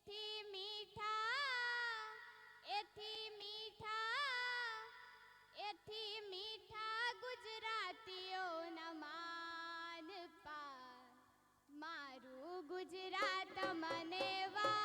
એથી મીઠા એથી मीठा ए मीठा एि માન गुजराति મારું ગુજરાત મને વા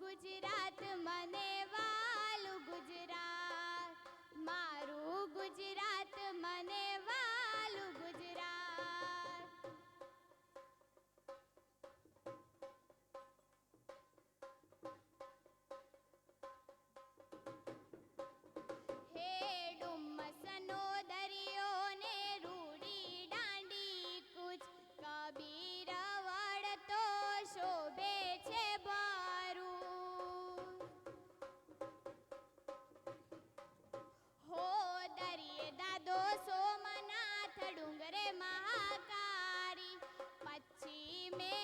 ગુજરાત મને વાલું ગુજરાત. મારું ગુજરાત મને વાલું में